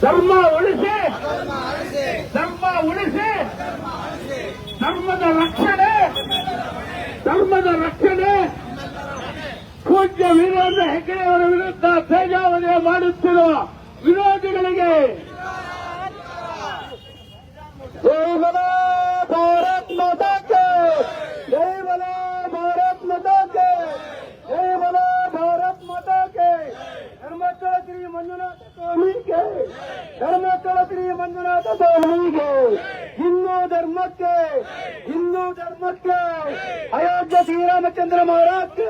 ಧರ್ಮ ಉಳಿಸಿ. ಧರ್ಮ ಉಳಿಸಿ. ಧರ್ಮದ ರಕ್ಷಣೆ. ಧರ್ಮದ ರಕ್ಷಣೆ. ಪೂಜ್ಯ ವೀರೇಂದ್ರ ಹೆಗ್ಗಡೆಯವರ ವಿರುದ್ಧ ತೇಜಾವಧಿ ಮಾಡುತ್ತಿರುವ ವಿರೋಧಿಗಳಿಗೆ ಭಾರತ್ ಮಾತಾ ಕೆ ಜೈ ಬಲೋ ಭಾರತ್ ಮಾತಾ ಶ್ರೀ ಮಂಜುನಾಥ ಸ್ವಾಮಿಗೆ ಧರ್ಮಸ್ಥಳ ಶ್ರೀ ಮಂಜುನಾಥ ಸ್ವಾಮಿಗೆ ಹಿಂದೂ ಧರ್ಮಕ್ಕೆ ಹಿಂದೂ ಧರ್ಮಕ್ಕೆ, ಅಯೋಧ್ಯ ಶ್ರೀರಾಮಚಂದ್ರ ಮಹಾರಾಜ್ಗೆ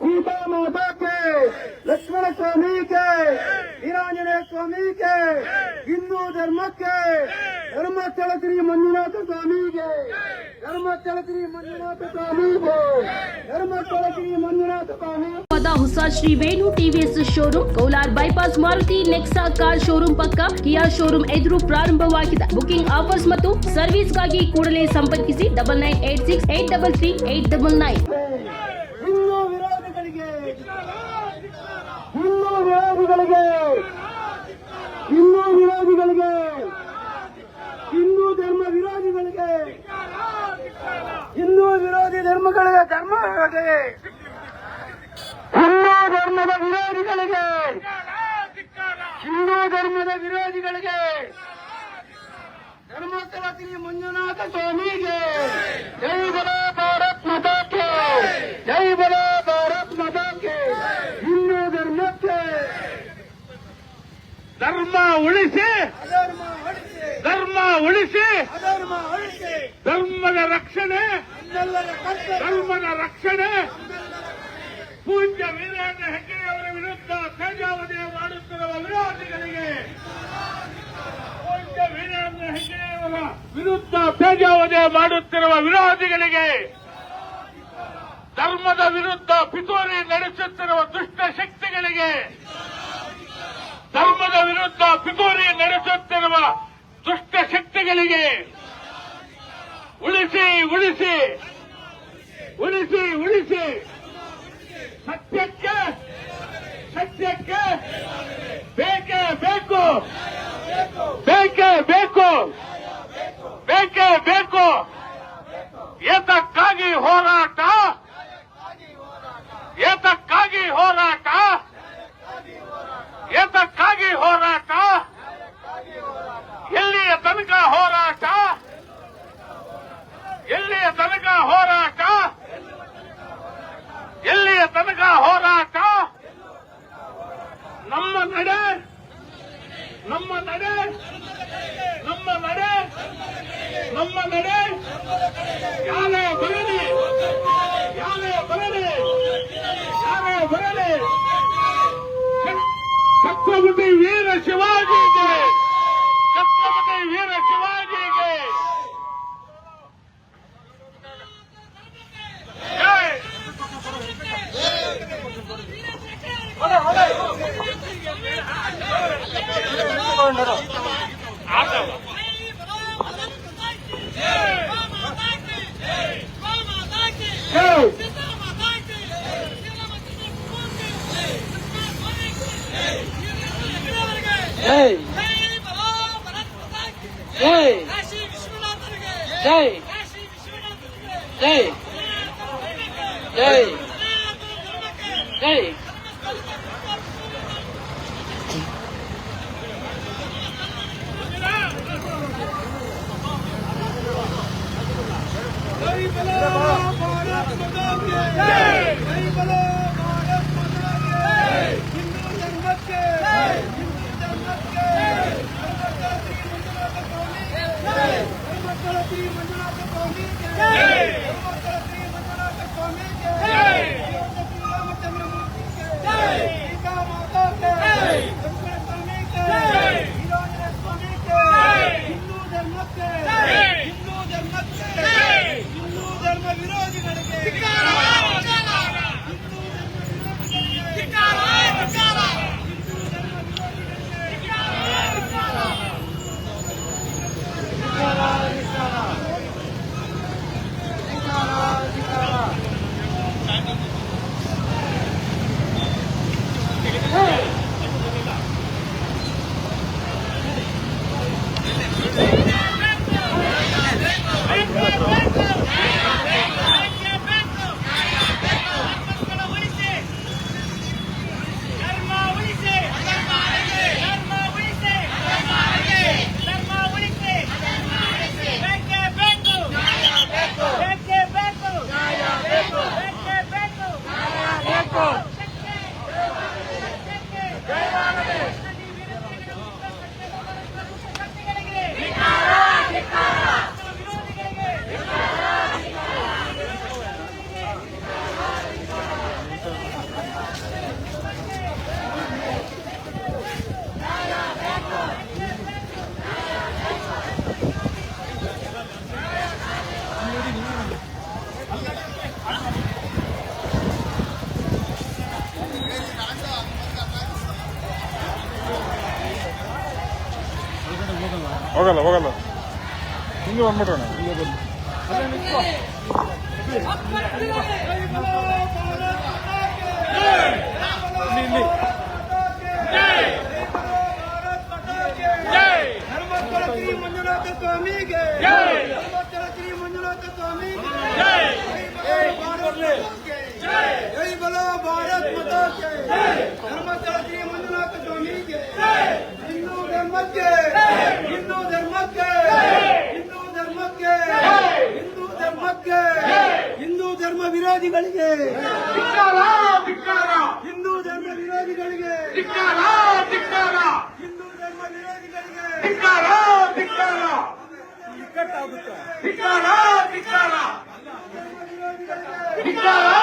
ಸೀತಾ ಮಾತಾಕ್ಕೆ, ಲಕ್ಷ್ಮಣ ಸ್ವಾಮಿಗೆ ವೀರಾಂಜನೇಯ ಸ್ವಾಮಿಗೆ ಹಿಂದೂ ಧರ್ಮಕ್ಕೆ ಧರ್ಮಸ್ಥಳ ಶ್ರೀ ಮಂಜುನಾಥ ಸ್ವಾಮಿಗೆ ಧರ್ಮಸ್ಥಳ ಶ್ರೀ ಮಂಜುನಾಥ ಸ್ವಾಮಿಗೆ ಧರ್ಮಸ್ಥಳ ಶ್ರೀ ಮಂಜುನಾಥ ಸ್ವಾಮಿ ಹೊಸ Shri Venu TVS showroom, Kolar bypass Maruti, Nexa car showroom ಪಕ್ಕ ಕಿಯಾ ಶೋರೂಮ್ ಎದುರು ಪ್ರಾರಂಭವಾಗಿದೆ. ಬುಕಿಂಗ್ ಆಫರ್ಸ್ ಮತ್ತು ಸರ್ವಿಸ್ಗಾಗಿ ಕೂಡಲೇ ಸಂಪರ್ಕಿಸಿ double nine eight six eight double three eight double nine. ಧರ್ಮ ವಿರೋಧಿಗಳಿಗೆ ಧರ್ಮದ ವಿರೋಧಿಗಳಿಗೆ ಹಿಂದೂ ಧರ್ಮದ ವಿರೋಧಿಗಳಿಗೆ ಧರ್ಮಸ್ಥಳ ಶ್ರೀ ಮಂಜುನಾಥ ಸ್ವಾಮಿಗೆ ಜೈ ಬಲ ಭಾರತ್ ಮತಕ್ಕೆ ಜೈ ಬಲ ಭಾರತ್ ಮತಕ್ಕೆ ಹಿಂದೂ ಧರ್ಮಕ್ಕೆ. ಧರ್ಮ ಉಳಿಸಿ ಧರ್ಮ ಉಳಿಸಿ ಧರ್ಮದ ರಕ್ಷಣೆ ಧರ್ಮದ ರಕ್ಷಣೆ. ಪೂಜ್ಯ ವೀರೇಂದ್ರ ಹೆಗ್ಗಡೆಯವರ ವಿರುದ್ಧ ತೇಜಾವಧೆ ಮಾಡುತ್ತಿರುವ ವಿರೋಧಿಗಳಿಗೆ ಪೂಜ್ಯ ವೀರೇಂದ್ರ ಹೆಗ್ಗಡೆಯವರ ವಿರುದ್ಧ ತೇಜಾವಧೆ ಮಾಡುತ್ತಿರುವ ವಿರೋಧಿಗಳಿಗೆ ಧರ್ಮದ ವಿರುದ್ಧ ಪಿತೂರಿ ನಡೆಸುತ್ತಿರುವ ದುಷ್ಟ ಶಕ್ತಿಗಳಿಗೆ ಧರ್ಮದ ವಿರುದ್ಧ ಪಿತೂರಿ ನಡೆಸುತ್ತಿರುವ ದುಷ್ಟ ಶಕ್ತಿಗಳಿಗೆ ಉಳಿಸಿ ಉಳಿಸಿ ಉಳಿಸಿ ಉಳಿಸಿ. ಸತ್ಯಕ್ಕೆ ಸತ್ಯಕ್ಕೆ ಬೇಕೇ ಬೇಕು. ಬೇಕೇ ಬೇಕು. ಬೇಕೇ ಬೇಕು. ಏತಕ್ಕಾಗಿ ಹೋರಾಟ? ಏತಕ್ಕಾಗಿ ಹೋರಾಟ? ಏತಕ್ಕಾಗಿ ಹೋರಾಟ? ಎಲ್ಲಿಯ ತನಕ ಹೋರಾಟ ನಡು ಜೈ ಜೈ ಜೈ ಜೈ ಜೈ ಜೈ ಹೋಗಲ್ಲ ಹೋಗಲ್ಲ ಹಿಂದೆ ಬಂದ್ಬಿಡೋಣ ಹಿಂದೆ ಬಂದು ಮಂಜುನಾಥ ಸ್ವಾಮಿಗೆ ಮಾತಾಕ್ಕೆ. ಜೈ ಬಲೋ ಭಾರತ್ ಮಾತಾಕ್ಕೆ. ಧರ್ಮಸ್ಥಳ ಶ್ರೀ ಮಂಜುನಾಥ ಸ್ವಾಮಿಗೆ ಹಿಂದೂ ಧರ್ಮಕ್ಕೆ. ಹಿಂದೂ ಧರ್ಮಕ್ಕೆ. ಹಿಂದೂ ಧರ್ಮಕ್ಕೆ. ಹಿಂದೂ ಧರ್ಮಕ್ಕೆ. ಹಿಂದೂ ಧರ್ಮ ವಿರೋಧಿಗಳಿಗೆ. ಹಿಂದೂ ಧರ್ಮ ವಿರೋಧಿಗಳಿಗೆ. ಹಿಂದೂ ಧರ್ಮ ವಿರೋಧಿಗಳಿಗೆ. ಇಕ್ಕಟ್ಟಾಗುತ್ತೆ Bye.